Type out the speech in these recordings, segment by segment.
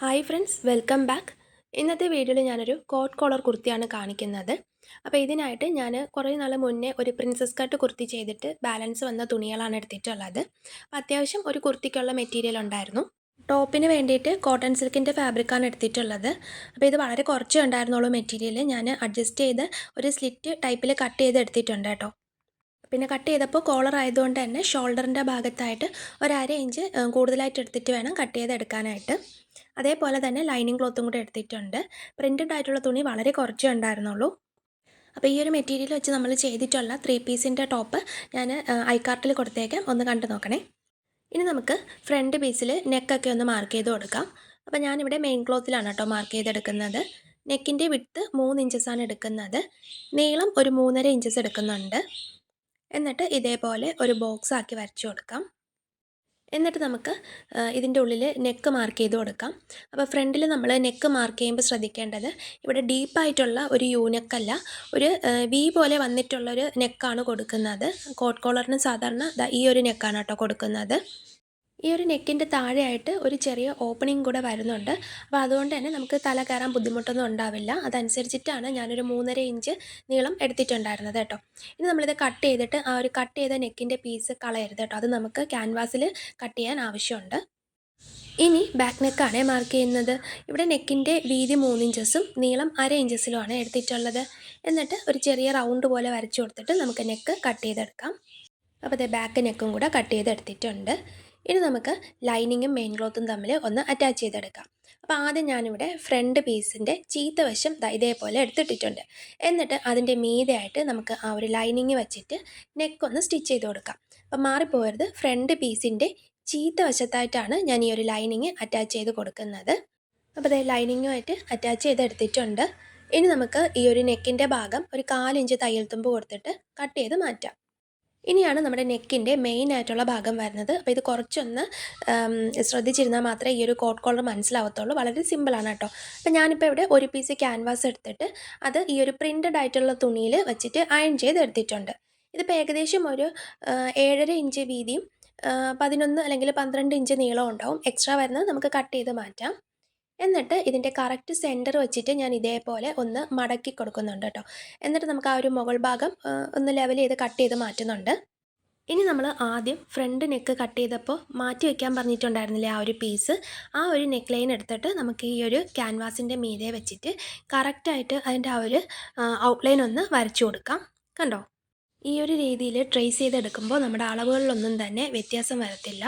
Hi friends welcome back ഇന്നത്തെ വീഡിയോയിൽ ഞാനൊരു കോട്ട് കോളർ കുർത്തിയാണ് കാണിക്കുന്നത്. അപ്പോൾ ഇതിനായിട്ട് ഞാൻ കുറേ നാൾ മുന്നേ ഒരു പ്രിൻസസ് കട്ട് കുർത്തി ചെയ്തിട്ട് ബാലൻസ് വന്ന തുണികളാണ് എടുത്തിട്ടുള്ളത്. അപ്പോൾ അത്യാവശ്യം ഒരു കുർത്തിക്കുള്ള മെറ്റീരിയൽ ഉണ്ടായിരുന്നു. ടോപ്പിന് വേണ്ടിയിട്ട് കോട്ടൺ സിൽക്കിന്റെ ഫാബ്രിക്കാണ് എടുത്തിട്ടുള്ളത്. അപ്പോൾ ഇത് വളരെ കുറച്ചേ ഉണ്ടായിരുന്നുള്ളൂ മെറ്റീരിയൽ ഞാൻ അഡ്ജസ്റ്റ് ചെയ്ത് ഒരു സ്ലിറ്റ് ടൈപ്പിൽ കട്ട് ചെയ്ത് എടുത്തിട്ടുണ്ട് കേട്ടോ. പിന്നെ കട്ട് ചെയ്തപ്പോൾ കോളർ ആയതുകൊണ്ട് തന്നെ ഷോൾഡറിന്റെ ഭാഗത്തായിട്ട് ഒരു അര ഇഞ്ച് കൂടുതലായിട്ട് എടുത്തിട്ട് വേണം കട്ട് ചെയ്ത് എടുക്കാനായിട്ട്. അതേപോലെ തന്നെ ലൈനിങ് ക്ലോത്തും കൂടെ എടുത്തിട്ടുണ്ട്. പ്രിന്റഡ് ആയിട്ടുള്ള തുണി വളരെ കുറച്ചേ ഉണ്ടായിരുന്നുള്ളൂ. അപ്പോൾ ഈ ഒരു മെറ്റീരിയൽ വെച്ച് നമ്മൾ ചെയ്തിട്ടുള്ള ത്രീ പീസിന്റെ ടോപ്പ് ഞാൻ ഐക്കാർട്ടിൽ കൊടുത്തേക്കാം. ഒന്ന് കണ്ടു നോക്കണേ. ഇനി നമുക്ക് ഫ്രണ്ട് പീസിൽ നെക്കൊക്കെ ഒന്ന് മാർക്ക് ചെയ്ത് കൊടുക്കാം. അപ്പോൾ ഞാനിവിടെ മെയിൻ ക്ലോത്തിലാണ് കേട്ടോ മാർക്ക് ചെയ്തെടുക്കുന്നത്. നെക്കിന്റെ വിട്ട് മൂന്ന് ആണ് എടുക്കുന്നത്. നീളം ഒരു മൂന്നര ഇഞ്ചസ് എടുക്കുന്നുണ്ട്. എന്നിട്ട് ഇതേപോലെ ഒരു ബോക്സ് ആക്കി വരച്ചു കൊടുക്കാം. എന്നിട്ട് നമുക്ക് ഇതിന്റെ ഉള്ളിൽ നെക്ക് മാർക്ക് ചെയ്ത് കൊടുക്കാം. അപ്പോൾ ഫ്രണ്ടിൽ നമ്മൾ നെക്ക് മാർക്ക് ചെയ്യുമ്പോൾ ശ്രദ്ധിക്കേണ്ടത് ഇവിടെ ഡീപ്പായിട്ടുള്ള ഒരു യൂനെക്കല്ല ഒരു വി പോലെ വന്നിട്ടുള്ളൊരു നെക്കാണ് കൊടുക്കുന്നത്. കോട്ട് കോളറിന് സാധാരണ ഈ ഒരു നെക്കാണ് കേട്ടോ കൊടുക്കുന്നത്. ഈ ഒരു നെക്കിന്റെ താഴെയായിട്ട് ഒരു ചെറിയ ഓപ്പണിംഗ് കൂടെ വരുന്നുണ്ട്. അപ്പോൾ അതുകൊണ്ട് തന്നെ നമുക്ക് തല കയറാൻ ബുദ്ധിമുട്ടൊന്നും ഉണ്ടാവില്ല. അതനുസരിച്ചിട്ടാണ് ഞാനൊരു മൂന്നര ഇഞ്ച് നീളം എടുത്തിട്ടുണ്ടായിരുന്നത് കേട്ടോ. ഇനി നമ്മളിത് കട്ട് ചെയ്തിട്ട് ആ ഒരു കട്ട് ചെയ്ത നെക്കിന്റെ പീസ് കളയരുത് കേട്ടോ. അത് നമുക്ക് ക്യാൻവാസിൽ കട്ട് ചെയ്യാൻ ആവശ്യമുണ്ട്. ഇനി ബാക്ക് നെക്കാണ് മാർക്ക് ചെയ്യുന്നത്. ഇവിടെ നെക്കിന്റെ വീതി മൂന്ന് ഇഞ്ചസും നീളം അര ഇഞ്ചസിലുമാണ് എടുത്തിട്ടുള്ളത്. എന്നിട്ട് ഒരു ചെറിയ റൗണ്ട് പോലെ വരച്ചു കൊടുത്തിട്ട് നമുക്ക് നെക്ക് കട്ട് ചെയ്തെടുക്കാം. അപ്പോൾ അതേ ബാക്ക് നെക്കും കൂടെ കട്ട് ചെയ്തെടുത്തിട്ടുണ്ട്. ഇനി നമുക്ക് ലൈനിങ്ങും മെയിൻ ക്ലോത്തും തമ്മിൽ ഒന്ന് അറ്റാച്ച് ചെയ്തെടുക്കാം. അപ്പോൾ ആദ്യം ഞാനിവിടെ ഫ്രണ്ട് പീസിന്റെ ചീത്ത വശം ഇതേപോലെ എടുത്തിട്ടിട്ടുണ്ട്. എന്നിട്ട് അതിന്റെ മീതെയായിട്ട് നമുക്ക് ആ ഒരു ലൈനിങ് വെച്ചിട്ട് നെക്ക് ഒന്ന് സ്റ്റിച്ച് ചെയ്ത് കൊടുക്കാം. അപ്പോൾ മാറിപ്പോകരുത് ഫ്രണ്ട് പീസിന്റെ ചീത്ത വശത്തായിട്ടാണ് ഞാൻ ഈ ഒരു ലൈനിങ് അറ്റാച്ച് ചെയ്ത് കൊടുക്കുന്നത്. അപ്പോൾ അതേ ലൈനിങ്ങുമായിട്ട് അറ്റാച്ച് ചെയ്തെടുത്തിട്ടുണ്ട്. ഇനി നമുക്ക് ഈ ഒരു നെക്കിന്റെ ഭാഗം ഒരു കാലിഞ്ച് തയ്യൽ തുമ്പ് കൊടുത്തിട്ട് കട്ട് ചെയ്ത് മാറ്റാം. ഇനിയാണ് നമ്മുടെ നെക്കിന്റെ മെയിൻ ആയിട്ടുള്ള ഭാഗം വരുന്നത്. അപ്പോൾ ഇത് കുറച്ചൊന്ന് ശ്രദ്ധിച്ചിരുന്നാൽ മാത്രമേ ഈ ഒരു കോട്ട് കോളർ മനസ്സിലാവത്തുള്ളൂ. വളരെ സിമ്പിളാണ് കേട്ടോ. അപ്പോൾ ഞാനിപ്പോൾ ഇവിടെ ഒരു പീസ് ക്യാൻവാസ് എടുത്തിട്ട് അത് ഈ ഒരു പ്രിന്റഡ് ആയിട്ടുള്ള തുണിയിൽ വെച്ചിട്ട് അയൺ ചെയ്ത് എടുത്തിട്ടുണ്ട്. ഇതിപ്പോൾ ഏകദേശം ഒരു ഏഴര ഇഞ്ച് വീതിയും പതിനൊന്ന് അല്ലെങ്കിൽ പന്ത്രണ്ട് ഇഞ്ച് നീളം ഉണ്ടാവും. എക്സ്ട്രാ വരുന്നത് നമുക്ക് കട്ട് ചെയ്ത് മാറ്റാം. എന്നിട്ട് ഇതിന്റെ കറക്റ്റ് സെന്റർ വെച്ചിട്ട് ഞാൻ ഇതേപോലെ ഒന്ന് മടക്കി കൊടുക്കുന്നുണ്ട് കേട്ടോ. എന്നിട്ട് നമുക്ക് ആ ഒരു മുകൾ ഭാഗം ഒന്ന് ലെവൽ ചെയ്ത് കട്ട് ചെയ്ത് മാറ്റുന്നുണ്ട്. ഇനി നമ്മൾ ആദ്യം ഫ്രണ്ട് നെക്ക് കട്ട് ചെയ്തപ്പോൾ മാറ്റി വയ്ക്കാൻ പറഞ്ഞിട്ടുണ്ടായിരുന്നില്ലേ ആ ഒരു പീസ് ആ ഒരു നെക്ക് ലൈൻ എടുത്തിട്ട് നമുക്ക് ഈ ഒരു ക്യാൻവാസിന്റെ മീതെ വെച്ചിട്ട് കറക്റ്റായിട്ട് അതിന്റെ ആ ഒരു ഔട്ട്ലൈൻ ഒന്ന് വരച്ചു കൊടുക്കാം. കണ്ടോ? ഈ ഒരു രീതിയിൽ ട്രേസ് ചെയ്തെടുക്കുമ്പോൾ നമ്മുടെ അളവുകളിലൊന്നും തന്നെ വ്യത്യാസം വരത്തില്ല.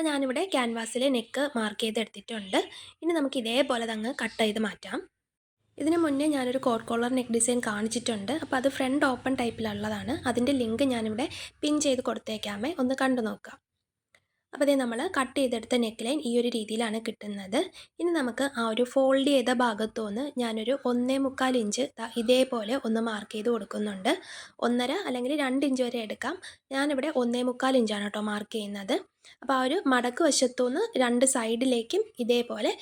അപ്പോൾ ഞാനിവിടെ ക്യാൻവാസിൽ നെക്ക് മാർക്ക് ചെയ്തെടുത്തിട്ടുണ്ട്. ഇനി നമുക്ക് ഇതേപോലെ തങ്ങ് കട്ട് ചെയ്ത് മാറ്റാം. ഇതിനു മുന്നേ ഞാനൊരു കോട്ട് കോളർ നെക്ക് ഡിസൈൻ കാണിച്ചിട്ടുണ്ട്. അപ്പോൾ അത് ഫ്രണ്ട് ഓപ്പൺ ടൈപ്പിലുള്ളതാണ്. അതിന്റെ ലിങ്ക് ഞാനിവിടെ പിൻ ചെയ്ത് കൊടുത്തേക്കാമേ. ഒന്ന് കണ്ടു നോക്കാം അപ്പോൾ അതേ നമ്മൾ കട്ട് ചെയ്തെടുത്ത നെക്ക് ലൈൻ ഈ ഒരു രീതിയിലാണ് കിട്ടുന്നത്. ഇനി നമുക്ക് ആ ഒരു ഫോൾഡ് ചെയ്ത ഭാഗത്തു നിന്ന് ഞാനൊരു ഒന്നേ മുക്കാൽ ഇഞ്ച് ഇതേപോലെ ഒന്ന് മാർക്ക് ചെയ്ത് കൊടുക്കുന്നുണ്ട്. ഒന്നര അല്ലെങ്കിൽ രണ്ട് ഇഞ്ച് വരെ എടുക്കാം. ഞാനിവിടെ ഒന്നേ മുക്കാൽ ഇഞ്ചാണ് കേട്ടോ മാർക്ക് ചെയ്യുന്നത്. അപ്പോൾ ആ ഒരു മടക്ക് വശത്തുനിന്ന് രണ്ട് സൈഡിലേക്കും ഇതേപോലെ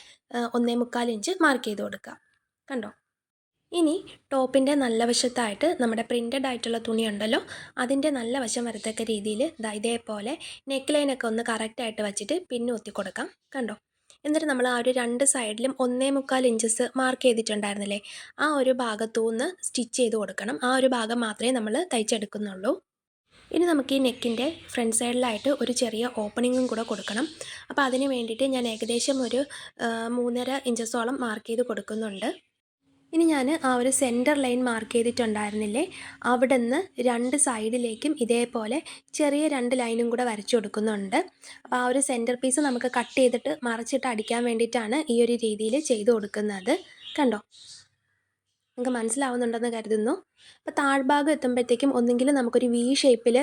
ഒന്നേ മുക്കാൽ ഇഞ്ച് മാർക്ക് ചെയ്ത് കൊടുക്കാം. കണ്ടോ? ഇനി ടോപ്പിന്റെ നല്ല വശത്തായിട്ട് നമ്മുടെ പ്രിന്റഡ് ആയിട്ടുള്ള തുണി ഉണ്ടല്ലോ അതിന്റെ നല്ല വശം വരത്തക്ക രീതിയിൽ ദാ ഇതേപോലെ നെക്ക് ലൈനൊക്കെ ഒന്ന് കറക്റ്റായിട്ട് വെച്ചിട്ട് പിന്നെ ഒത്തി കൊടുക്കാം കണ്ടോ? എന്നിട്ട് നമ്മൾ ആ ഒരു രണ്ട് സൈഡിലും ഒന്നേ മുക്കാൽ ഇഞ്ചസ് മാർക്ക് ചെയ്തിട്ടുണ്ടായിരുന്നില്ലേ ആ ഒരു ഭാഗത്തു നിന്ന് സ്റ്റിച്ച് ചെയ്ത് കൊടുക്കണം. ആ ഒരു ഭാഗം മാത്രമേ നമ്മൾ തയ്ച്ചെടുക്കുന്നുള്ളൂ. ഇനി നമുക്ക് ഈ നെക്കിന്റെ ഫ്രണ്ട് സൈഡിലായിട്ട് ഒരു ചെറിയ ഓപ്പണിങ്ങും കൂടെ കൊടുക്കണം. അപ്പോൾ അതിന് വേണ്ടിയിട്ട് ഞാൻ ഏകദേശം ഒരു മൂന്നര ഇഞ്ചസോളം മാർക്ക് ചെയ്ത് കൊടുക്കുന്നുണ്ട്. ഇനി ഞാൻ ആ ഒരു സെന്റർ ലൈൻ മാർക്ക് ചെയ്തിട്ടുണ്ടായിരുന്നില്ലേ? അവിടെ നിന്ന് രണ്ട് സൈഡിലേക്കും ഇതേപോലെ ചെറിയ രണ്ട് ലൈനും കൂടെ വരച്ചു കൊടുക്കുന്നുണ്ട്. അപ്പോൾ ആ ഒരു സെന്റർ പീസ് നമുക്ക് കട്ട് ചെയ്തിട്ട് മറച്ചിട്ട് അടിക്കാൻ വേണ്ടിയിട്ടാണ് ഈ ഒരു രീതിയിൽ ചെയ്തു കൊടുക്കുന്നത്. കണ്ടോ? നിങ്ങൾക്ക് മനസ്സിലാവുന്നുണ്ടെന്ന് കരുതുന്നു. അപ്പോൾ താഴ്ഭാഗം എത്തുമ്പോഴത്തേക്കും ഒന്നെങ്കിൽ നമുക്കൊരു വി ഷേപ്പിൽ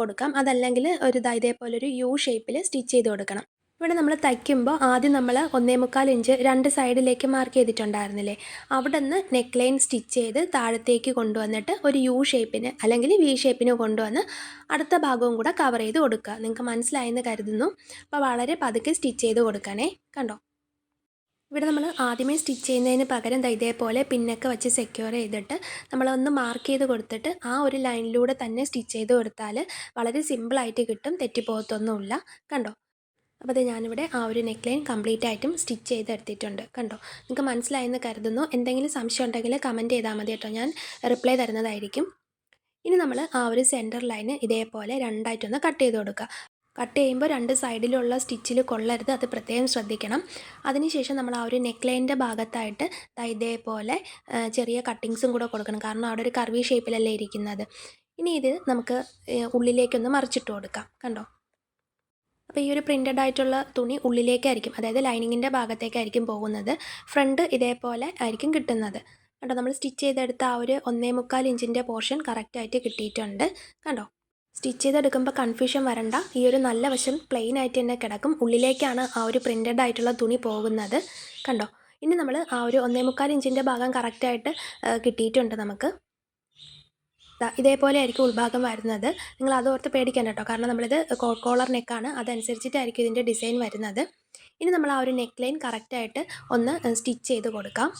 കൊടുക്കാം. അതല്ലെങ്കിൽ ഒരു ഇതേപോലെ ഒരു യു ഷേപ്പിൽ സ്റ്റിച്ച് ചെയ്ത് കൊടുക്കണം. ഇവിടെ നമ്മൾ തയ്ക്കുമ്പോൾ ആദ്യം നമ്മൾ ഒന്നേ മുക്കാൽ ഇഞ്ച് രണ്ട് സൈഡിലേക്ക് മാർക്ക് ചെയ്തിട്ടുണ്ടായിരുന്നില്ലേ? അവിടെ നിന്ന് നെക്ക് ലൈൻ സ്റ്റിച്ച് ചെയ്ത് താഴത്തേക്ക് കൊണ്ടുവന്നിട്ട് ഒരു യു ഷേപ്പിന് അല്ലെങ്കിൽ വി ഷേപ്പിന് കൊണ്ടുവന്ന് അടുത്ത ഭാഗവും കൂടെ കവർ ചെയ്ത് കൊടുക്കുക. നിങ്ങൾക്ക് മനസ്സിലായെന്ന് കരുതുന്നു. അപ്പോൾ വളരെ പതുക്കെ സ്റ്റിച്ച് ചെയ്ത് കൊടുക്കണേ. കണ്ടോ? ഇവിടെ നമ്മൾ ആദ്യമേ സ്റ്റിച്ച് ചെയ്യുന്നതിന് പകരം ഇതേപോലെ പിന്നൊക്കെ വെച്ച് സെക്യൂർ ചെയ്തിട്ട് നമ്മൾ ഒന്ന് മാർക്ക് ചെയ്ത് കൊടുത്തിട്ട് ആ ഒരു ലൈനിലൂടെ തന്നെ സ്റ്റിച്ച് ചെയ്ത് കൊടുത്താൽ വളരെ സിമ്പിളായിട്ട് കിട്ടും. തെറ്റിപ്പോകത്തൊന്നുമില്ല. കണ്ടോ? അപ്പോൾ അത് ഞാനിവിടെ ആ ഒരു നെക്ക് ലൈൻ കംപ്ലീറ്റ് ആയിട്ടും സ്റ്റിച്ച് ചെയ്തെടുത്തിട്ടുണ്ട് കണ്ടോ? നിങ്ങൾക്ക് മനസ്സിലായെന്ന് കരുതുന്നു. എന്തെങ്കിലും സംശയം ഉണ്ടെങ്കിൽ കമന്റ് ചെയ്താൽ മതി കേട്ടോ. ഞാൻ റിപ്ലൈ തരുന്നതായിരിക്കും. ഇനി നമ്മൾ ആ ഒരു സെന്റർ ലൈന് ഇതേപോലെ രണ്ടായിട്ടൊന്ന് കട്ട് ചെയ്ത് കൊടുക്കുക. കട്ട് ചെയ്യുമ്പോൾ രണ്ട് സൈഡിലുള്ള സ്റ്റിച്ചിൽ കൊള്ളരുത്. അത് പ്രത്യേകം ശ്രദ്ധിക്കണം. അതിനുശേഷം നമ്മൾ ആ ഒരു നെക്ക് ലൈന്റെ ഭാഗത്തായിട്ട് ഇതേപോലെ ചെറിയ കട്ടിങ്സും കൂടെ കൊടുക്കണം. കാരണം അവിടെ ഒരു കർവി ഷേപ്പിലല്ലേ ഇരിക്കുന്നത്. ഇനി ഇത് നമുക്ക് ഉള്ളിലേക്കൊന്ന് മറിച്ചിട്ട് കൊടുക്കാം. കണ്ടോ? അപ്പോൾ ഈ ഒരു പ്രിന്റഡ് ആയിട്ടുള്ള തുണി ഉള്ളിലേക്കായിരിക്കും അതായത് ലൈനിങ്ങിന്റെ ഭാഗത്തേക്കായിരിക്കും പോകുന്നത്. ഫ്രണ്ട് ഇതേപോലെ ആയിരിക്കും കിട്ടുന്നത്. കണ്ടോ? നമ്മൾ സ്റ്റിച്ച് ചെയ്തെടുത്ത ആ ഒരു ഒന്നേ മുക്കാൽ ഇഞ്ചിന്റെ പോർഷൻ കറക്റ്റായിട്ട് കിട്ടിയിട്ടുണ്ട്. കണ്ടോ? സ്റ്റിച്ച് ചെയ്തെടുക്കുമ്പോൾ കൺഫ്യൂഷൻ വരണ്ട. ഈ ഒരു നല്ല വശം പ്ലെയിൻ ആയിട്ട് തന്നെ കിടക്കും. ഉള്ളിലേക്കാണ് ആ ഒരു പ്രിന്റഡ് ആയിട്ടുള്ള തുണി പോകുന്നത്. കണ്ടോ? ഇനി നമ്മൾ ആ ഒരു ഒന്നേ മുക്കാൽ ഇഞ്ചിന്റെ ഭാഗം കറക്റ്റായിട്ട് കിട്ടിയിട്ടുണ്ട് നമുക്ക്. ഇതേപോലെ ആയിരിക്കും ഉൾഭാഗം വരുന്നത്. നിങ്ങൾ അതോർത്ത് പേടിക്കേണ്ട കേട്ടോ. കാരണം നമ്മളിത് കോളർ നെക്കാണ് അതനുസരിച്ചിട്ടായിരിക്കും ഇതിന്റെ ഡിസൈൻ വരുന്നത്. ഇനി നമ്മൾ ആ ഒരു നെക്ക് ലൈൻ കറക്റ്റായിട്ട് ഒന്ന് സ്റ്റിച്ച് ചെയ്ത് കൊടുക്കാം.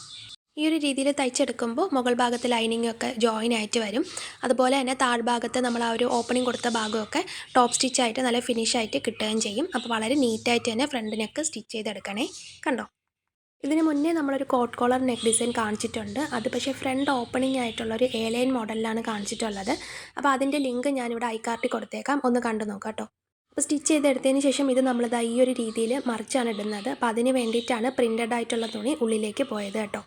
ഈ ഒരു രീതിയിൽ തയ്ച്ചെടുക്കുമ്പോൾ മുകൾ ഭാഗത്ത് ലൈനിങ് ഒക്കെ ജോയിൻ ആയിട്ട് വരും. അതുപോലെ തന്നെ താഴ്ഭാഗത്ത് നമ്മൾ ആ ഒരു ഓപ്പണിംഗ് കൊടുത്ത ഭാഗമൊക്കെ ടോപ്പ് സ്റ്റിച്ചായിട്ട് നല്ല ഫിനിഷായിട്ട് കിട്ടുകയും ചെയ്യും. അപ്പോൾ വളരെ നീറ്റായിട്ട് തന്നെ ഫ്രണ്ട് നെക്ക് സ്റ്റിച്ച് ചെയ്തെടുക്കണേ. കണ്ടോ? ഇതിന് മുന്നേ നമ്മളൊരു കോട്ട് കോളർ നെക്ക് ഡിസൈൻ കാണിച്ചിട്ടുണ്ട്. അത് പക്ഷേ ഫ്രണ്ട് ഓപ്പണിംഗ് ആയിട്ടുള്ള ഒരു എ ലൈൻ മോഡലിലാണ് കാണിച്ചിട്ടുള്ളത്. അപ്പോൾ അതിന്റെ ലിങ്ക് ഞാനിവിടെ ഐക്കാർട്ടി കൊടുത്തേക്കാം. ഒന്ന് കണ്ടു നോക്കാം കേട്ടോ. അപ്പോൾ സ്റ്റിച്ച് ചെയ്തെടുത്തതിന് ശേഷം ഇത് നമ്മളിത് ഈ ഒരു രീതിയിൽ മറിച്ചാണ് ഇടുന്നത്. അപ്പോൾ അതിന് വേണ്ടിയിട്ടാണ് പ്രിന്റഡ് ആയിട്ടുള്ള തുണി ഉള്ളിലേക്ക് പോയത് കേട്ടോ.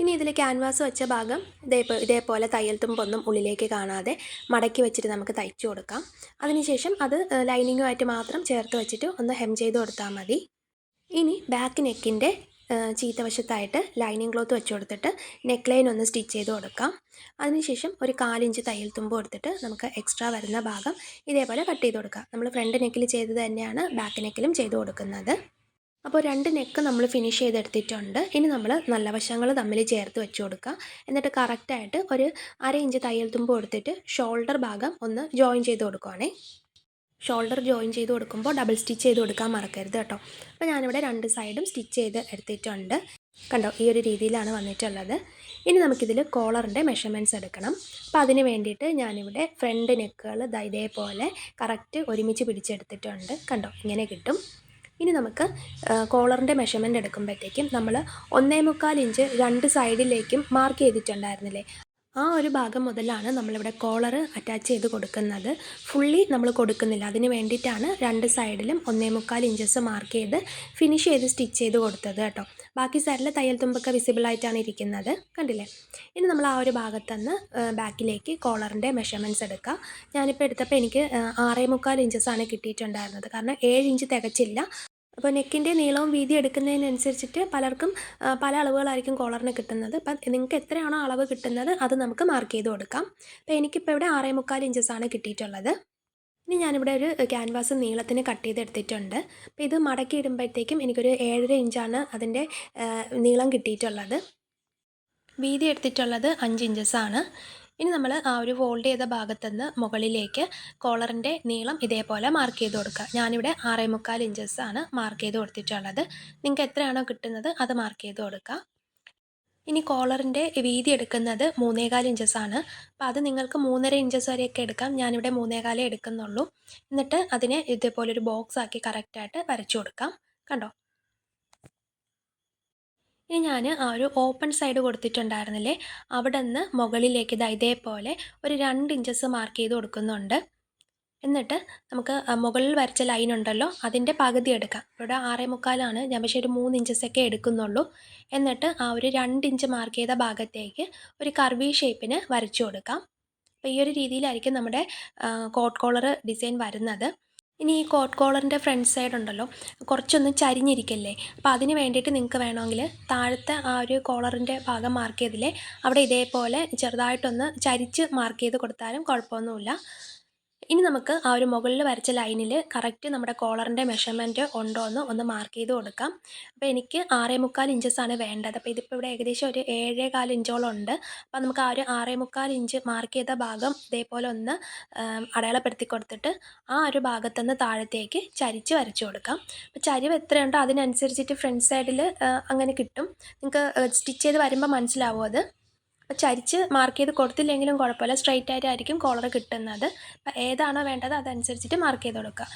ഇനി ഇതിൽ ക്യാൻവാസ് വെച്ച ഭാഗം ഇതേപോലെ ഇതേപോലെ തയ്യൽ തുമ്പൊന്നും ഉള്ളിലേക്ക് കാണാതെ മടക്കി വെച്ചിട്ട് നമുക്ക് തയ്ച്ചു കൊടുക്കാം. അതിനുശേഷം അത് ലൈനിങ്ങുമായിട്ട് മാത്രം ചേർത്ത് വെച്ചിട്ട് ഒന്ന് ഹെം ചെയ്ത് കൊടുത്താൽ മതി. ഇനി ബാക്ക് നെക്കിന്റെ ചീത്തവശത്തായിട്ട് ലൈനിങ് ക്ലോത്ത് വെച്ച് കൊടുത്തിട്ട് നെക്ക് ലൈൻ ഒന്ന് സ്റ്റിച്ച് ചെയ്ത് കൊടുക്കാം. അതിനുശേഷം ഒരു കാലിഞ്ച് തയ്യൽ തുമ്പ് കൊടുത്തിട്ട് നമുക്ക് എക്സ്ട്രാ വരുന്ന ഭാഗം ഇതേപോലെ കട്ട് ചെയ്ത് കൊടുക്കാം. നമ്മൾ ഫ്രണ്ട് നെക്കിൽ ചെയ്തത് തന്നെയാണ് ബാക്ക് നെക്കിലും ചെയ്ത് കൊടുക്കുന്നത്. അപ്പോൾ രണ്ട് നെക്ക് നമ്മൾ ഫിനിഷ് ചെയ്തെടുത്തിട്ടുണ്ട്. ഇനി നമ്മൾ നല്ല വശങ്ങൾ തമ്മിൽ ചേർത്ത് വെച്ച് കൊടുക്കുക എന്നിട്ട് കറക്റ്റായിട്ട് ഒരു അര ഇഞ്ച് തയ്യൽ തുമ്പ് കൊടുത്തിട്ട് ഷോൾഡർ ഭാഗം ഒന്ന് ജോയിൻ ചെയ്ത് കൊടുക്കുവാണേ. ഷോൾഡർ ജോയിൻ ചെയ്ത് കൊടുക്കുമ്പോൾ ഡബിൾ സ്റ്റിച്ച് ചെയ്ത് കൊടുക്കാൻ മറക്കരുത് കേട്ടോ. അപ്പോൾ ഞാനിവിടെ രണ്ട് സൈഡും സ്റ്റിച്ച് ചെയ്ത് എടുത്തിട്ടുണ്ട്. കണ്ടോ ഈ ഒരു രീതിയിലാണ് വന്നിട്ടുള്ളത്. ഇനി നമുക്കിതിൽ കോളറിന്റെ മെഷർമെന്റ്സ് എടുക്കണം. അപ്പോൾ അതിന് വേണ്ടിയിട്ട് ഞാനിവിടെ ഫ്രണ്ട് നെക്കുകൾ ഇതേപോലെ കറക്റ്റ് ഒരുമിച്ച് പിടിച്ചെടുത്തിട്ടുണ്ട്. കണ്ടോ ഇങ്ങനെ കിട്ടും. ഇനി നമുക്ക് കോളറിന്റെ മെഷർമെന്റ് എടുക്കുമ്പോഴത്തേക്കും നമ്മൾ ഒന്നേ മുക്കാൽ ഇഞ്ച് രണ്ട് സൈഡിലേക്കും മാർക്ക് ചെയ്തിട്ടുണ്ടായിരുന്നില്ലേ? ആ ഒരു ഭാഗം മുതലാണ് നമ്മളിവിടെ കോളർ അറ്റാച്ച് ചെയ്ത് കൊടുക്കുന്നത്. ഫുള്ളി നമ്മൾ കൊടുക്കുന്നില്ല. അതിന് വേണ്ടിയിട്ടാണ് രണ്ട് സൈഡിലും ഒന്നേ മുക്കാൽ ഇഞ്ചസ് മാർക്ക് ചെയ്ത് ഫിനിഷ് ചെയ്ത് സ്റ്റിച്ച് ചെയ്ത് കൊടുത്തത് കേട്ടോ. ബാക്കി സൈഡിൽ തയ്യൽ തുമ്പൊക്കെ വിസിബിൾ ആയിട്ടാണ് ഇരിക്കുന്നത്. കണ്ടില്ലേ? ഇനി നമ്മൾ ആ ഒരു ഭാഗത്തുനിന്ന് ബാക്കിലേക്ക് കോളറിന്റെ മെഷർമെന്റ്സ് എടുക്കുക ഞാനിപ്പോൾ എടുത്തപ്പോൾ എനിക്ക് ആറേ മുക്കാൽ ആണ് കിട്ടിയിട്ടുണ്ടായിരുന്നത്. കാരണം ഏഴ് ഇഞ്ച് തികച്ചില്ല. അപ്പോൾ നെക്കിന്റെ നീളവും വീതി എടുക്കുന്നതിനനുസരിച്ചിട്ട് പലർക്കും പല അളവുകളായിരിക്കും കോളറിന് കിട്ടുന്നത്. അപ്പം നിങ്ങൾക്ക് എത്രയാണോ അളവ് കിട്ടുന്നത് അത് നമുക്ക് മാർക്ക് ചെയ്ത് കൊടുക്കാം. അപ്പോൾ എനിക്കിപ്പോൾ ഇവിടെ ആറേ മുക്കാൽ ഇഞ്ചസാണ് കിട്ടിയിട്ടുള്ളത്. ഇനി ഞാനിവിടെ ഒരു ക്യാൻവാസ് നീളത്തിന് കട്ട് ചെയ്തെടുത്തിട്ടുണ്ട്. അപ്പോൾ ഇത് മടക്കി ഇടുമ്പോഴത്തേക്കും എനിക്കൊരു ഏഴര ഇഞ്ചാണ് അതിന്റെ നീളം കിട്ടിയിട്ടുള്ളത്. വീതി എടുത്തിട്ടുള്ളത് അഞ്ച് ഇഞ്ചസാണ്. ഇനി നമ്മൾ ആ ഒരു ഫോൾഡ് ചെയ്ത ഭാഗത്തുനിന്ന് മുകളിലേക്ക് കോളറിന്റെ നീളം ഇതേപോലെ മാർക്ക് ചെയ്ത് കൊടുക്കുക. ഞാനിവിടെ ആറേ മുക്കാൽ ആണ് മാർക്ക് ചെയ്ത് കൊടുത്തിട്ടുള്ളത്. നിങ്ങൾക്ക് എത്രയാണോ കിട്ടുന്നത് അത് മാർക്ക് ചെയ്ത് കൊടുക്കുക. ഇനി കോളറിന്റെ വീതി എടുക്കുന്നത് മൂന്നേകാൽ ഇഞ്ചസ് ആണ്. അപ്പോൾ അത് നിങ്ങൾക്ക് മൂന്നര ഇഞ്ചസ് വരെയൊക്കെ എടുക്കാം. ഞാനിവിടെ മൂന്നേകാലേ എടുക്കുന്നുള്ളൂ. എന്നിട്ട് അതിനെ ഇതേപോലെ ഒരു ബോക്സ് ആക്കി കറക്റ്റായിട്ട് വരച്ചു കൊടുക്കാം. കണ്ടോ? ഇനി ഞാൻ ആ ഒരു ഓപ്പൺ സൈഡ് കൊടുത്തിട്ടുണ്ടായിരുന്നില്ലേ? അവിടെ നിന്ന് മുകളിലേക്ക് ഇതാ ഇതേപോലെ ഒരു രണ്ട് ഇഞ്ചസ് മാർക്ക് ചെയ്ത് കൊടുക്കുന്നുണ്ട്. എന്നിട്ട് നമുക്ക് മുകളിൽ വരച്ച ലൈൻ ഉണ്ടല്ലോ അതിന്റെ പകുതി എടുക്കാം. ഇവിടെ ആറേ മുക്കാലാണ് ഞാൻ പക്ഷേ ഒരു മൂന്ന് ഇഞ്ചസൊക്കെ എടുക്കുന്നുള്ളൂ. എന്നിട്ട് ആ ഒരു രണ്ട് ഇഞ്ച് മാർക്ക് ചെയ്ത ഭാഗത്തേക്ക് ഒരു കർവി ഷേപ്പിന് വരച്ചു കൊടുക്കാം. അപ്പോൾ ഈ ഒരു രീതിയിലായിരിക്കും നമ്മുടെ കോട്ട് കോളർ ഡിസൈൻ വരുന്നത്. ഇനി ഈ കോട്ട് കോളറിന്റെ ഫ്രണ്ട് സൈഡ് ഉണ്ടല്ലോ കുറച്ചൊന്ന് ചരിഞ്ഞിരിക്കല്ലേ? അപ്പോൾ അതിന് വേണ്ടിയിട്ട് നിങ്ങൾക്ക് വേണമെങ്കിൽ താഴത്തെ ആ ഒരു കോളറിന്റെ ഭാഗം മാർക്ക് ചെയ്തില്ലേ? അവിടെ ഇതേപോലെ ചെറുതായിട്ടൊന്ന് ചരിച്ച് മാർക്ക് ചെയ്ത് കൊടുത്താലും കുഴപ്പമൊന്നുമില്ല. ഇനി നമുക്ക് ആ ഒരു മുകളിൽ വരച്ച ലൈനിൽ കറക്റ്റ് നമ്മുടെ കോളറിന്റെ മെഷർമെന്റ് ഉണ്ടോ എന്ന് ഒന്ന് മാർക്ക് ചെയ്ത് കൊടുക്കാം. അപ്പോൾ എനിക്ക് ആറേ മുക്കാൽ ഇഞ്ചസ് ആണ് വേണ്ടത്. അപ്പോൾ ഇതിപ്പോൾ ഇവിടെ ഏകദേശം ഒരു ഏഴേ കാൽ ഇഞ്ചോളം ഉണ്ട്. അപ്പോൾ നമുക്ക് ആ ഒരു ആറേ മുക്കാൽ ഇഞ്ച് മാർക്ക് ചെയ്ത ഭാഗം ഇതേപോലെ ഒന്ന് അടയാളപ്പെടുത്തി കൊടുത്തിട്ട് ആ ഒരു ഭാഗത്തുനിന്ന് താഴത്തേക്ക് ചരിച്ച് വരച്ചു കൊടുക്കാം. അപ്പോൾ ചരിവ് എത്രയുണ്ടോ അതിനനുസരിച്ചിട്ട് ഫ്രണ്ട് സൈഡിൽ അങ്ങനെ കിട്ടും. നിങ്ങൾക്ക് സ്റ്റിച്ച് ചെയ്ത് വരുമ്പോൾ മനസ്സിലാവും അത്? ചരിച്ച് മാർക്ക് ചെയ്ത് കൊടുത്തില്ലെങ്കിലും കുഴപ്പമില്ല. സ്ട്രൈറ്റ് ആയിട്ടായിരിക്കും കോളർ കിട്ടുന്നത്. ഏതാണോ വേണ്ടത് അതനുസരിച്ചിട്ട് മാർക്ക് ചെയ്ത് കൊടുക്കുക.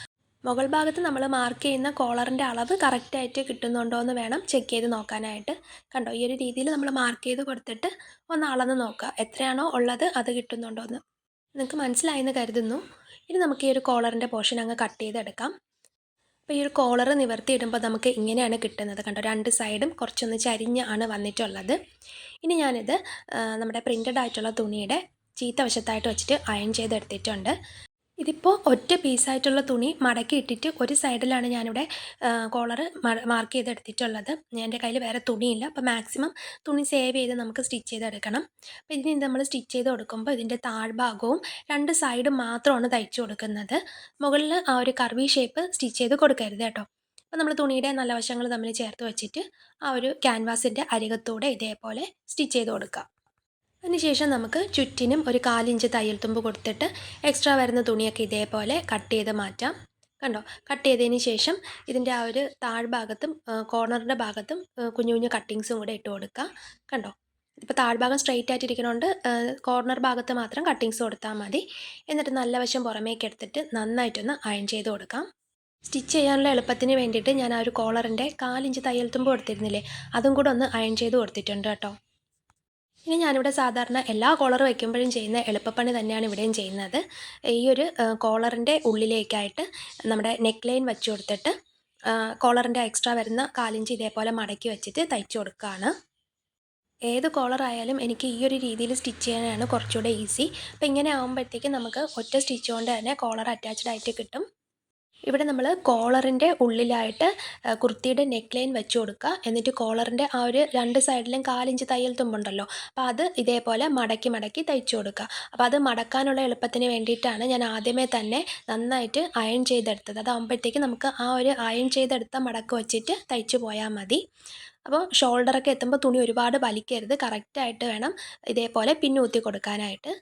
മുകൾ ഭാഗത്ത് നമ്മൾ മാർക്ക് ചെയ്യുന്ന കോളറിന്റെ അളവ് കറക്റ്റായിട്ട് കിട്ടുന്നുണ്ടോ എന്ന് വേണം ചെക്ക് ചെയ്ത് നോക്കാനായിട്ട്. കണ്ടോ? ഈ ഒരു രീതിയിൽ നമ്മൾ മാർക്ക് ചെയ്ത് കൊടുത്തിട്ട് ഒന്ന് അളന്ന് നോക്കുക. എത്രയാണോ ഉള്ളത് അത് കിട്ടുന്നുണ്ടോ എന്ന്. നിങ്ങൾക്ക് മനസ്സിലായെന്ന് കരുതുന്നു. ഇനി നമുക്ക് ഈ ഒരു കോളറിന്റെ പോർഷൻ അങ്ങ് കട്ട് ചെയ്തെടുക്കാം. അപ്പോൾ ഈ ഒരു കോളർ നിവർത്തി ഇടുമ്പോൾ നമുക്ക് ഇങ്ങനെയാണ് കിട്ടുന്നത്. കണ്ടോ രണ്ട് സൈഡും കുറച്ചൊന്ന് ചരിഞ്ഞ് ആണ് വന്നിട്ടുള്ളത്. ഇനി ഞാനിത് നമ്മുടെ പ്രിന്റഡ് ആയിട്ടുള്ള തുണിയുടെ ചീത്ത വശത്തായിട്ട് വെച്ചിട്ട് അയൺ ചെയ്തെടുത്തിട്ടുണ്ട്. ഇതിപ്പോൾ ഒറ്റ പീസായിട്ടുള്ള തുണി മടക്കി ഇട്ടിട്ട് ഒരു സൈഡിലാണ് ഞാനിവിടെ കോളർ മാർക്ക് ചെയ്തെടുത്തിട്ടുള്ളത്. എന്റെ കയ്യിൽ വേറെ തുണിയില്ല. അപ്പോൾ മാക്സിമം തുണി സേവ് ചെയ്ത് നമുക്ക് സ്റ്റിച്ച് ചെയ്തെടുക്കണം. അപ്പോൾ ഇതിന് നമ്മൾ സ്റ്റിച്ച് ചെയ്ത് കൊടുക്കുമ്പോൾ ഇതിന്റെ താഴ്ഭാഗവും രണ്ട് സൈഡും മാത്രമാണ് തയ്ച്ചു കൊടുക്കുന്നത്. മുകളിൽ ആ ഒരു കർവി ഷേപ്പ് സ്റ്റിച്ച് ചെയ്ത് കൊടുക്കരുത് കേട്ടോ. അപ്പോൾ നമ്മൾ തുണിയുടെ നല്ല വശങ്ങൾ തമ്മിൽ ചേർത്ത് വെച്ചിട്ട് ആ ഒരു ക്യാൻവാസിന്റെ അരികത്തൂടെ ഇതേപോലെ സ്റ്റിച്ച് ചെയ്ത് കൊടുക്കുക അതിനുശേഷം നമുക്ക് ചുറ്റിനും ഒരു കാലിഞ്ച് തയ്യൽ തുമ്പ് കൊടുത്തിട്ട് എക്സ്ട്രാ വരുന്ന തുണിയൊക്കെ ഇതേപോലെ കട്ട് ചെയ്ത് മാറ്റാം. കണ്ടോ? കട്ട് ചെയ്തതിന് ശേഷം ഇതിന്റെ ആ ഒരു താഴ്ഭാഗത്തും കോർണറിന്റെ ഭാഗത്തും കുഞ്ഞു കുഞ്ഞു കട്ടിങ്സും കൂടെ ഇട്ട് കൊടുക്കുക കണ്ടോ? ഇപ്പോൾ താഴ്ഭാഗം സ്ട്രെയിറ്റ് ആയിട്ടിരിക്കണോണ്ട് കോർണർ ഭാഗത്ത് മാത്രം കട്ടിങ്സ് കൊടുത്താൽ മതി. എന്നിട്ട് നല്ല വശം പുറമേക്ക് എടുത്തിട്ട് നന്നായിട്ടൊന്ന് അയൺ ചെയ്ത് കൊടുക്കാം. സ്റ്റിച്ച് ചെയ്യാനുള്ള എളുപ്പത്തിന് വേണ്ടിയിട്ട് ഞാൻ ആ ഒരു കോളറിന്റെ കാലിഞ്ച് തയ്യൽ തുമ്പ് കൊടുത്തിരുന്നില്ലേ അതും കൂടെ ഒന്ന് അയൺ ചെയ്ത് കൊടുത്തിട്ടുണ്ട് കേട്ടോ. ഇനി ഞാനിവിടെ സാധാരണ എല്ലാ കോളർ വയ്ക്കുമ്പോഴും ചെയ്യുന്ന എളുപ്പപ്പണി തന്നെയാണ് ഇവിടെയും ചെയ്യുന്നത്. ഈ ഒരു കോളറിന്റെ ഉള്ളിലേക്കായിട്ട് നമ്മുടെ നെക്ക് ലൈൻ വെച്ച് കൊടുത്തിട്ട് കോളറിന്റെ എക്സ്ട്രാ വരുന്ന കാലിഞ്ച് ഇതേപോലെ മടക്കി വെച്ചിട്ട് തയ്ച്ചു കൊടുക്കുകയാണ് ഏത് കോളർ ആയാലും എനിക്ക് ഈ ഒരു രീതിയിൽ സ്റ്റിച്ച് ചെയ്യാനാണ് കുറച്ചുകൂടെ ഈസി അപ്പോൾ ഇങ്ങനെ ആകുമ്പോഴത്തേക്കും നമുക്ക് ഒറ്റ സ്റ്റിച്ച് കൊണ്ട് തന്നെ കോളർ അറ്റാച്ച്ഡ് ആയിട്ട് കിട്ടും. ഇവിടെ നമ്മൾ കോളറിന്റെ ഉള്ളിലായിട്ട് കുർത്തിയുടെ നെക്ക് ലൈൻ വെച്ച് കൊടുക്കുക എന്നിട്ട് കോളറിന്റെ ആ ഒരു രണ്ട് സൈഡിലും കാലിഞ്ച് തയ്യൽ തുമ്പുണ്ടല്ലോ. അപ്പോൾ അത് ഇതേപോലെ മടക്കി മടക്കി തയ്ച്ചു കൊടുക്കുക അപ്പോൾ അത് മടക്കാനുള്ള എളുപ്പത്തിന് വേണ്ടിയിട്ടാണ് ഞാൻ ആദ്യമേ തന്നെ നന്നായിട്ട് അയൺ ചെയ്തെടുത്തത്. അതാകുമ്പോഴത്തേക്ക് നമുക്ക് ആ ഒരു അയൺ ചെയ്തെടുത്ത മടക്ക് വെച്ചിട്ട് തയ്ച്ചു പോയാൽ മതി. അപ്പോൾ ഷോൾഡറൊക്കെ എത്തുമ്പോൾ തുണി ഒരുപാട് വലിക്കരുത്. കറക്റ്റായിട്ട് വേണം ഇതേപോലെ പിന്നൂത്തി കൊടുക്കാനായിട്ട്.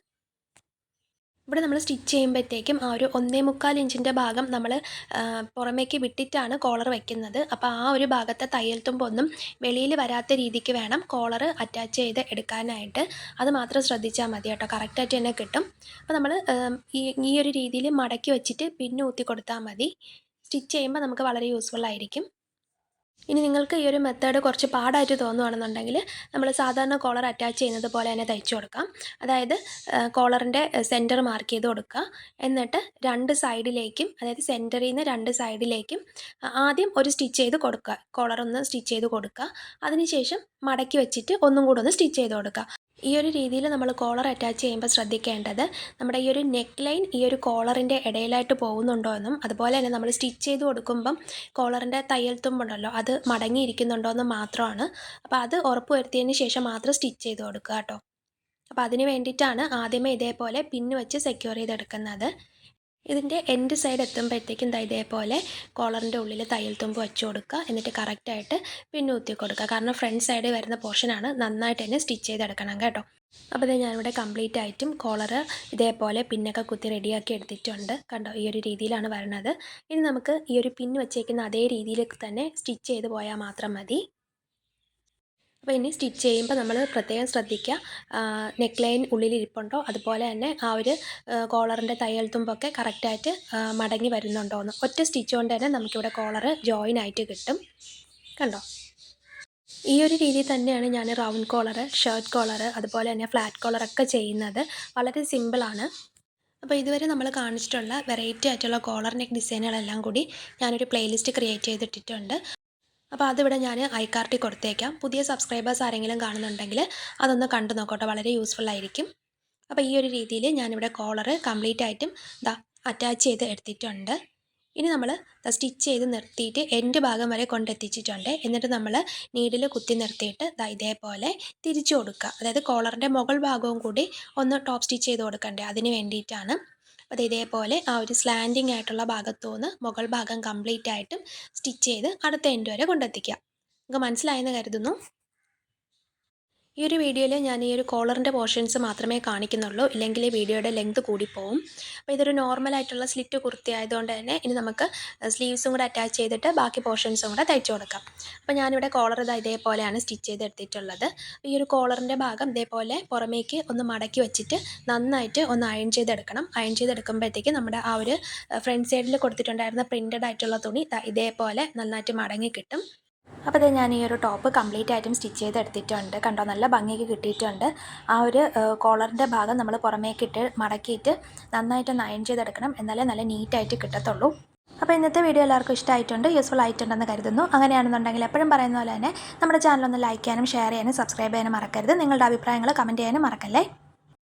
ഇവിടെ നമ്മൾ സ്റ്റിച്ച് ചെയ്യുമ്പോഴത്തേക്കും ആ ഒരു ഒന്നേ മുക്കാൽ ഇഞ്ചിന്റെ ഭാഗം നമ്മൾ പുറമേക്ക് വിട്ടിട്ടാണ് കോളർ വയ്ക്കുന്നത് അപ്പോൾ ആ ഒരു ഭാഗത്തെ തയ്യൽ തുമ്പൊന്നും വെളിയിൽ വരാത്ത രീതിക്ക് വേണം കോളർ അറ്റാച്ച് ചെയ്ത് എടുക്കാനായിട്ട്. അത് മാത്രം ശ്രദ്ധിച്ചാൽ മതി കേട്ടോ. കറക്റ്റായിട്ട് തന്നെ കിട്ടും. അപ്പോൾ നമ്മൾ ഈ ഒരു രീതിയിൽ മടക്കി വെച്ചിട്ട് പിന്നെ ഊത്തി കൊടുത്താൽ മതി. സ്റ്റിച്ച് ചെയ്യുമ്പോൾ നമുക്ക് വളരെ യൂസ്ഫുൾ ആയിരിക്കും. ഇനി നിങ്ങൾക്ക് ഈ ഒരു മെത്തേഡ് കുറച്ച് പാടായിട്ട് തോന്നുകയാണെന്നുണ്ടെങ്കിൽ നമ്മൾ സാധാരണ കോളർ അറ്റാച്ച് ചെയ്യുന്നത് പോലെ തന്നെ തയ്ച്ചു കൊടുക്കാം. അതായത് കോളറിന്റെ സെന്റർ മാർക്ക് ചെയ്ത് കൊടുക്കുക. എന്നിട്ട് രണ്ട് സൈഡിലേക്കും അതായത് സെന്ററിൽ നിന്ന് രണ്ട് സൈഡിലേക്കും ആദ്യം ഒരു സ്റ്റിച്ച് ചെയ്ത് കൊടുക്കുക. കോളർ ഒന്ന് സ്റ്റിച്ച് ചെയ്ത് കൊടുക്കുക. അതിനുശേഷം മടക്കി വെച്ചിട്ട് ഒന്നും കൂടെ ഒന്ന് സ്റ്റിച്ച് ചെയ്ത് കൊടുക്കുക. ഈ ഒരു രീതിയിൽ നമ്മൾ കോളർ അറ്റാച്ച് ചെയ്യുമ്പോൾ ശ്രദ്ധിക്കേണ്ടത് നമ്മുടെ ഈ ഒരു നെക്ക് ലൈൻ ഈ ഒരു കോളറിന്റെ ഇടയിലായിട്ട് പോകുന്നുണ്ടോ എന്നും അതുപോലെ തന്നെ നമ്മൾ സ്റ്റിച്ച് ചെയ്ത് കൊടുക്കുമ്പം കോളറിന്റെ തയ്യൽ തുമ്പുണ്ടല്ലോ അത് മടങ്ങിയിരിക്കുന്നുണ്ടോ എന്നും മാത്രമാണ്. അപ്പോൾ അത് ഉറപ്പ് വരുത്തിയതിന് ശേഷം മാത്രം സ്റ്റിച്ച് ചെയ്ത് കൊടുക്കുക കേട്ടോ. അപ്പോൾ അതിന് വേണ്ടിയിട്ടാണ് ആദ്യമേ ഇതേപോലെ പിന്ന് വെച്ച് സെക്യൂർ ചെയ്തെടുക്കുന്നത്. ഇതിന്റെ എൻഡ് സൈഡ് എത്തുമ്പോഴത്തേക്കും ഇതാ ഇതേപോലെ കോളറിന്റെ ഉള്ളിൽ തയ്യൽ തുമ്പ് വെച്ച് കൊടുക്കുക. എന്നിട്ട് കറക്റ്റായിട്ട് പിന്നെ ഊത്തി കൊടുക്കുക. കാരണം ഫ്രണ്ട് സൈഡ് വരുന്ന പോർഷനാണ് നന്നായിട്ട് തന്നെ സ്റ്റിച്ച് ചെയ്തെടുക്കണം കേട്ടോ. അപ്പോൾ ഇത് ഞാനിവിടെ കംപ്ലീറ്റ് ആയിട്ടും കോളർ ഇതേപോലെ പിന്നൊക്കെ കുത്തി റെഡിയാക്കി എടുത്തിട്ടുണ്ട്. കണ്ടോ? ഈ ഒരു രീതിയിലാണ് വരണത്. ഇനി നമുക്ക് ഈ ഒരു പിന്ന് വെച്ചേക്കുന്ന അതേ രീതിയിൽ തന്നെ സ്റ്റിച്ച് ചെയ്ത് പോയാൽ മാത്രം മതി. അപ്പോൾ ഇനി സ്റ്റിച്ച് ചെയ്യുമ്പോൾ നമ്മൾ പ്രത്യേകം ശ്രദ്ധിക്കുക. നെക്ക് ലൈൻ ഉള്ളിലിരിപ്പുണ്ടോ അതുപോലെ തന്നെ ആ ഒരു കോളറിന്റെ തയ്യൽ തുമ്പൊക്കെ കറക്റ്റായിട്ട് മടങ്ങി വരുന്നുണ്ടോ എന്ന്. ഒറ്റ സ്റ്റിച്ച് കൊണ്ട് തന്നെ നമുക്കിവിടെ കോളർ ജോയിൻ ആയിട്ട് കിട്ടും. കണ്ടോ? ഈ ഒരു രീതിയിൽ തന്നെയാണ് ഞാൻ റൗണ്ട് കോളർ ഷർട്ട് കോളർ അതുപോലെ തന്നെ ഫ്ലാറ്റ് കോളറൊക്കെ ചെയ്യുന്നത്. വളരെ സിമ്പിളാണ് അപ്പോൾ ഇതുവരെ നമ്മൾ കാണിച്ചിട്ടുള്ള വെറൈറ്റി ആയിട്ടുള്ള കോളർ നെക്ക് ഡിസൈനുകളെല്ലാം കൂടി ഞാനൊരു പ്ലേലിസ്റ്റ് ക്രിയേറ്റ് ചെയ്തിട്ടിട്ടുണ്ട്. അപ്പോൾ അതിവിടെ ഞാൻ ഐക്കാർട്ടി കൊടുത്തേക്കാം. പുതിയ സബ്സ്ക്രൈബേഴ്സ് ആരെങ്കിലും കാണുന്നുണ്ടെങ്കിൽ അതൊന്ന് കണ്ടു നോക്കട്ടെ. വളരെ യൂസ്ഫുൾ ആയിരിക്കും. അപ്പോൾ ഈ ഒരു രീതിയിൽ ഞാനിവിടെ കോളർ കംപ്ലീറ്റ് ആയിട്ടും ദാ അറ്റാച്ച് ചെയ്ത് എടുത്തിട്ടുണ്ട്. ഇനി നമ്മൾ സ്റ്റിച്ച് ചെയ്ത് നിർത്തിയിട്ട് എൻഡ് ഭാഗം വരെ കൊണ്ടെത്തിച്ചിട്ടുണ്ട്. എന്നിട്ട് നമ്മൾ നീഡിൽ കുത്തി നിർത്തിയിട്ട് ഇതേപോലെ തിരിച്ചു കൊടുക്കുക. അതായത് കോളറിന്റെ മുകൾ ഭാഗവും കൂടി ഒന്ന് ടോപ്പ് സ്റ്റിച്ച് ചെയ്ത് കൊടുക്കണ്ടേ? അതിന് വേണ്ടിയിട്ടാണ്. അപ്പോൾ ഇതേപോലെ ആ ഒരു സ്ലാൻഡിങ് ആയിട്ടുള്ള ഭാഗത്തുനിന്ന് മുകൾ ഭാഗം കംപ്ലീറ്റ് ആയിട്ടും സ്റ്റിച്ച് ചെയ്ത് അടുത്ത എൻഡ് വരെ കൊണ്ടെത്തിക്കുക നിങ്ങൾക്ക് മനസ്സിലായെന്ന് കരുതുന്നു. ഈ ഒരു വീഡിയോയിൽ ഞാൻ ഈ ഒരു കോളറിന്റെ പോർഷൻസ് മാത്രമേ കാണിക്കുന്നുള്ളൂ. ഇല്ലെങ്കിൽ ഈ വീഡിയോയുടെ ലെങ്ത് കൂടിപ്പോവും അപ്പോൾ ഇതൊരു നോർമലായിട്ടുള്ള സ്ലിറ്റ് കുർത്തി ആയതുകൊണ്ട് തന്നെ ഇനി നമുക്ക് സ്ലീവ്സും കൂടെ അറ്റാച്ച് ചെയ്തിട്ട് ബാക്കി പോർഷൻസും കൂടെ തയ്ച്ചു കൊടുക്കാം. അപ്പോൾ ഞാനിവിടെ കോളർ ഇതാ ഇതേപോലെയാണ് സ്റ്റിച്ച് ചെയ്ത് എടുത്തിട്ടുള്ളത് ഈ ഒരു കോളറിന്റെ ഭാഗം ഇതേപോലെ പുറമേക്ക് ഒന്ന് മടക്കി വെച്ചിട്ട് നന്നായിട്ട് ഒന്ന് അയൺ ചെയ്തെടുക്കണം. അയൺ ചെയ്തെടുക്കുമ്പോഴത്തേക്ക് നമ്മുടെ ആ ഒരു ഫ്രണ്ട് സൈഡിൽ കൊടുത്തിട്ടുണ്ടായിരുന്ന പ്രിന്റഡ് ആയിട്ടുള്ള തുണി ഇതേപോലെ നന്നായിട്ട് മടങ്ങി കിട്ടും. അപ്പോൾ ഞാൻ ഈ ഒരു ടോപ്പ് കംപ്ലീറ്റ് ആയിട്ടും സ്റ്റിച്ച് ചെയ്ത് എടുത്തിട്ടുണ്ട്. കണ്ടോ? നല്ല ഭംഗിക്ക് കിട്ടിയിട്ടുണ്ട്. ആ ഒരു കോളറിന്റെ ഭാഗം നമ്മൾ പുറമേക്കിട്ട് മടക്കിയിട്ട് നന്നായിട്ട് നയൻ ചെയ്തെടുക്കണം. എന്നാലേ നല്ല നീറ്റായിട്ട് കിട്ടത്തുള്ളൂ. അപ്പോൾ ഇന്നത്തെ വീഡിയോ എല്ലാവർക്കും ഇഷ്ടമായിട്ടുണ്ട് യൂസ്ഫുൾ ആയിട്ടുണ്ടെന്ന് കരുതുന്നു. അങ്ങനെയാണെന്നുണ്ടെങ്കിൽ എപ്പോഴും പറയുന്ന പോലെ തന്നെ നമ്മുടെ ചാനൽ ഒന്ന് ലൈക്ക് ചെയ്യാനും ഷെയർ ചെയ്യാനും സബ്സ്ക്രൈബ് ചെയ്യാനും മറക്കരുത്. നിങ്ങളുടെ അഭിപ്രായങ്ങൾ കമന്റ് ചെയ്യാനും മറക്കല്ലേ?